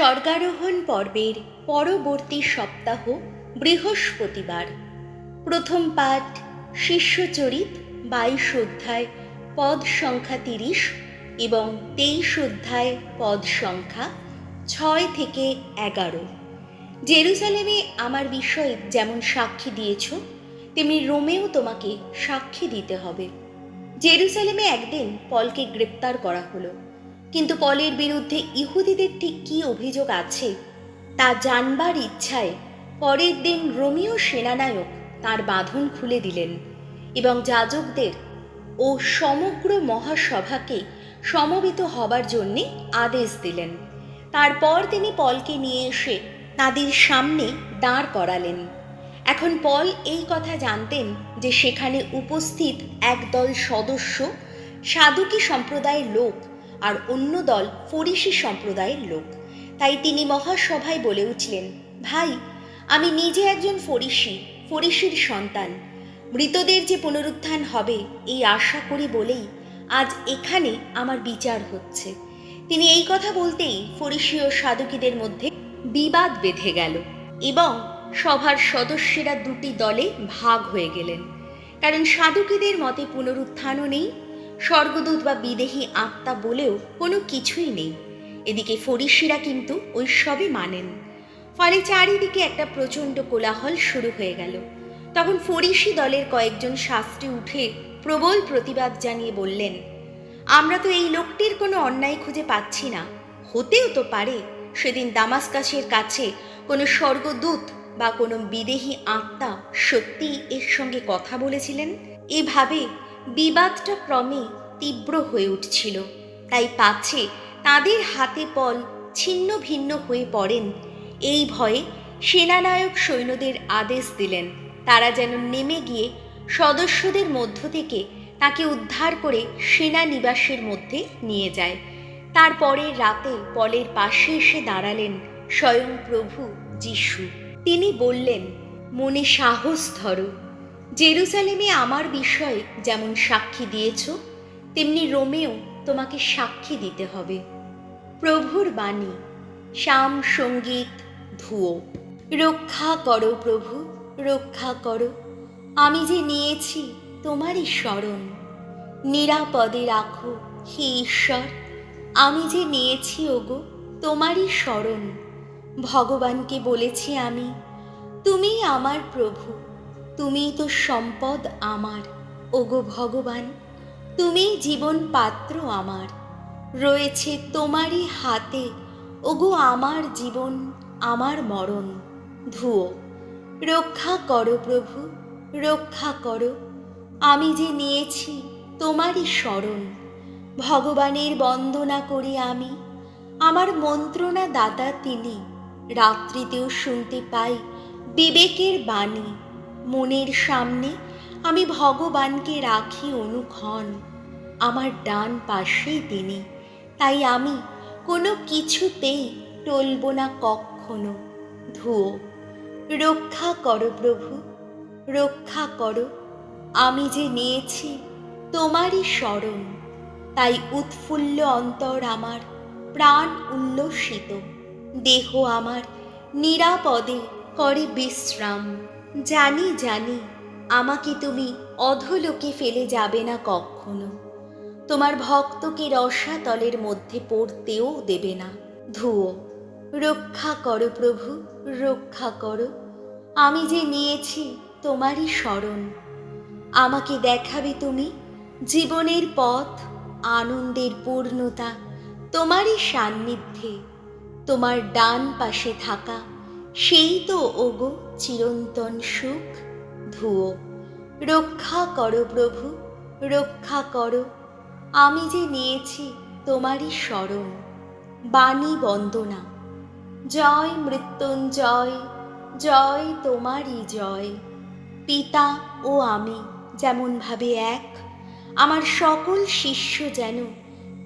স্বর্গারোহণ পর্বের পরবর্তী সপ্তাহ বৃহস্পতিবার। প্রথম পাঠ, শিষ্যচরিত, বাইশ অধ্যায়, পদ সংখ্যা তিরিশ এবং তেইশ অধ্যায়, পদ সংখ্যা ছয় থেকে এগারো। জেরুজালেমে আমার বিষয়ে যেমন সাক্ষী দিয়েছ, তেমনি রোমেও তোমাকে সাক্ষী দিতে হবে। জেরুসালেমে একদিন পলকে গ্রেপ্তার করা হলো। কিন্তু পলের বিরুদ্ধে ইহুদিদের ঠিক কী অভিযোগ আছে, তা জানবার ইচ্ছায় পরের দিন রোমিও সেনানায়ক তার বাঁধন খুলে দিলেন এবং যাজকদের ও সমগ্র মহাসভাকে সমবেত হবার জন্যে আদেশ দিলেন। তারপর তিনি পলকে নিয়ে এসে তাদের সামনে দাঁড় করালেন। এখন পল এই কথা জানতেন যে সেখানে উপস্থিত একদল সদস্য সাধুকি সম্প্রদায়ের লোক আর অন্য দল ফরিসি সম্প্রদায়ের লোক। তাই তিনি মহাসভায় বলে উঠলেন, ভাই, আমি নিজে একজন ফরিসি, ফরিসির সন্তান। মৃতদের যে পুনরুত্থান হবে, এই আশা করি বলেই আজ এখানে আমার বিচার হচ্ছে। তিনি এই কথা বলতেই ফরিসি ও সাধুকীদের মধ্যে বিবাদ বেঁধে গেল এবং সভার সদস্যেরা দুটি দলে ভাগ হয়ে গেলেন। কারণ সাধুকীদের মতে পুনরুত্থানও নেই স্বর্গদূত বা বিদেহী আত্মা বলেও কোনো কিছুই নেই। এদিকে ফরিসিরা কিন্তু ওই সবই মানেন। ফলে চারিদিকে একটা প্রচণ্ড কোলাহল শুরু হয়ে গেল। তখন ফরিসি দলের কয়েকজন শাস্ত্রী উঠে প্রবল প্রতিবাদ জানিয়ে বললেন, আমরা তো এই লোকটির কোনো অন্যায় খুঁজে পাচ্ছি না। হতেও তো পারে সেদিন দামাসকাশের কাছে কোনো স্বর্গদূত বা কোনো বিদেহী আত্মা সত্যি এর সঙ্গে কথা বলেছিলেন। এভাবে বিবাদটা ক্রমে তীব্র হয়ে উঠছিল। তাই পাছে তাদের হাতে পল ছিন্ন ভিন্ন হয়ে পড়েন। এই ভয়ে সেনানায়ক সৈন্যদের আদেশ দিলেন, তারা যেন নেমে গিয়ে সদস্যদের মধ্য থেকে তাকে উদ্ধার করে সেনা নিবাসের মধ্যে নিয়ে যায়। তারপরে রাতে পলের পাশে এসে দাঁড়ালেন স্বয়ং প্রভু যিশু। তিনি বললেন, মনে সাহস ধরো জেরুজালেমে আমার বিষয়ে যেমন সাক্ষী দিয়েছ, তেমনি রোমেও তোমাকে সাক্ষী দিতে হবে। প্রভুর বাণী, শ্যাম সংগীত, ধুয়ো। রক্ষা করো প্রভু, রক্ষা করো। আমি যে নিয়েছি তোমারই স্মরণ। নিরাপদে রাখো হে ঈশ্বর, আমি যে নিয়েছি ওগো তোমারই স্মরণ। ভগবানকে বলেছি আমি তুমি আমার প্রভু। তুমিই তো সম্পদ আমার, ওগো ভগবান। তুমি জীবন পাত্র আমার, রয়েছে তোমারই হাতে, ওগো আমার জীবন, আমার মরণ। ধুয়ো, রক্ষা করো প্রভু, রক্ষা করো, আমি যে নিয়েছি তোমারই স্মরণ। ভগবানের বন্দনা করি আমি, আমার মন্ত্রণা দাতা তিনি। রাত্রিতেও শুনতে পাই বিবেকের বাণী। মনের সামনে আমি ভগবানকে রাখি অনুক্ষণ। আমার ডান পাশেই তিনি, তাই আমি কোনো কিছুতেই টলব না কখনো ধুয়ো, রক্ষা করো প্রভু, রক্ষা করো। আমি যে নিয়েছি তোমারই স্মরণ, তাই উৎফুল্ল অন্তর আমার প্রাণ উল্লসিত। দেহ আমার নিরাপদে করে বিশ্রাম। জানি জানি, আমাকে তুমি অধলোকে ফেলে যাবে না কখনো। তোমার ভক্তকে রসাতলের মধ্যে পড়তেও দেবে না। ধুয়ো, রক্ষা করো প্রভু, রক্ষা করো। আমি যে নিয়েছি, তোমারই স্মরণ। আমাকে দেখাবে তুমি জীবনের পথ, আনন্দের পূর্ণতা, তোমারই সান্নিধ্যে, তোমার ডান পাশে থাকা সেই তো ওগো চিরন্তন সুখ। ধুয়ো, রক্ষা করো প্রভু, রক্ষা করো। আমি যে নিয়েছি তোমারই স্মরণ, বাণী বন্দনা। জয় মৃত্যুঞ্জয়, জয় তোমারই জয়। পিতা ও আমি যেমনভাবে এক, আমার সকল শিষ্য যেন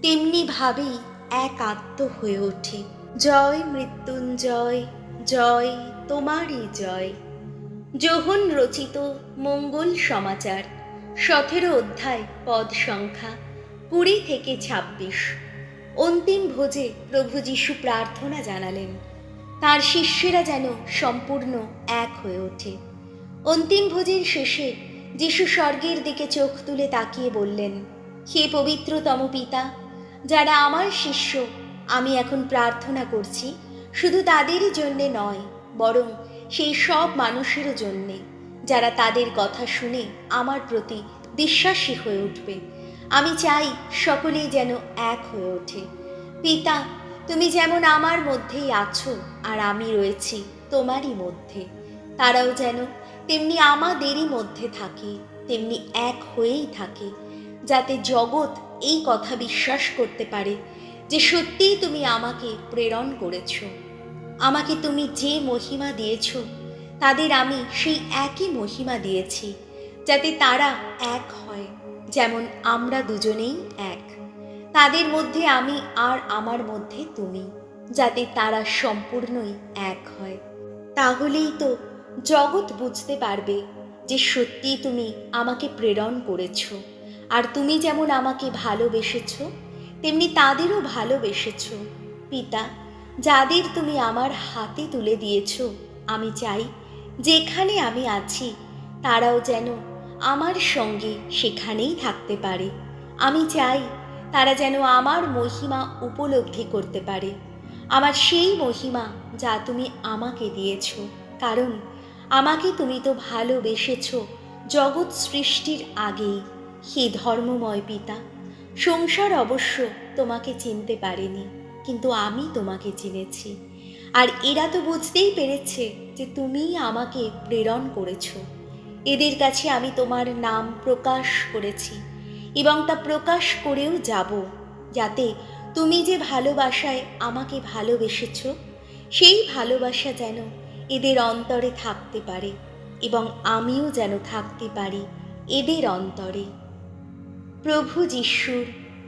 তেমনিভাবেই এক আত্ম হয়ে ওঠে। জয় মৃত্যুঞ্জয়। জয় তোমারই জয়। যোহন রচিত মঙ্গল সমাচার, সতেরো অধ্যায়, পদ সংখ্যা, কুড়ি থেকে ছাব্বিশ। অন্তিম ভোজে প্রভু যীশু প্রার্থনা জানালেন, তার শিষ্যেরা যেন সম্পূর্ণ এক হয়ে ওঠে। অন্তিম ভোজের শেষে যিশু স্বর্গের দিকে চোখ তুলে তাকিয়ে বললেন, হে পবিত্রতম পিতা, যারা আমার শিষ্য, আমি এখন প্রার্থনা করছি শুধু তাদেরই জন্যে নয়, বরং সেই সব মানুষের জন্যে। যারা তাদের কথা শুনে আমার প্রতি বিশ্বাসী হয়ে উঠবে। আমি চাই সকলেই যেন এক হয়ে ওঠে। পিতা, তুমি যেমন আমার মধ্যেই আছো আর আমি রয়েছি তোমারই মধ্যে। তারাও যেন তেমনি আমাদেরই মধ্যে থাকে, তেমনি এক হয়েই থাকে। যাতে জগৎ এই কথা বিশ্বাস করতে পারে যে সত্যিই তুমি আমাকে প্রেরণ করেছ। আমাকে তুমি যে মহিমা দিয়েছ, তাদের আমি সেই একই মহিমা দিয়েছি, যাতে তারা এক হয়, যেমন আমরা দুজনেই এক। তাদের মধ্যে আমি আর আমার মধ্যে তুমি, যাতে তারা সম্পূর্ণই এক হয়। তাহলেই তো জগৎ বুঝতে পারবে যে সত্যি তুমি আমাকে প্রেরণ করেছ, আর তুমি যেমন আমাকে ভালোবেসেছ, তেমনি তাদেরও ভালোবেসেছ, পিতা যাদের তুমি আমার হাতে তুলে দিয়েছ, আমি চাই যেখানে আমি আছি, তারাও যেন আমার সঙ্গে সেখানেই থাকতে পারে। আমি চাই তারা যেন আমার মহিমা উপলব্ধি করতে পারে। আমার সেই মহিমা যা তুমি আমাকে দিয়েছ, কারণ আমাকে তুমি তো ভালোবেসেছ জগৎ সৃষ্টির আগেই, হে ধর্মময় পিতা। সংসার অবশ্য তোমাকে চিনতে পারেনি। কিন্তু আমি তোমাকে চিনেছি। আর এরা তো বুঝতেই পেরেছে যে তুমিই আমাকে প্রেরণ করেছ। এদের কাছে আমি তোমার নাম প্রকাশ করেছি এবং তা প্রকাশ করেও যাব, যাতে তুমি যে ভালোবাসায় আমাকে ভালোবেসেছ, সেই ভালোবাসা যেন এদের অন্তরে থাকতে পারে এবং আমিও যেন থাকতে পারি এদের অন্তরে। প্রভু যিশুর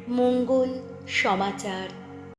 মঙ্গল সমাচার।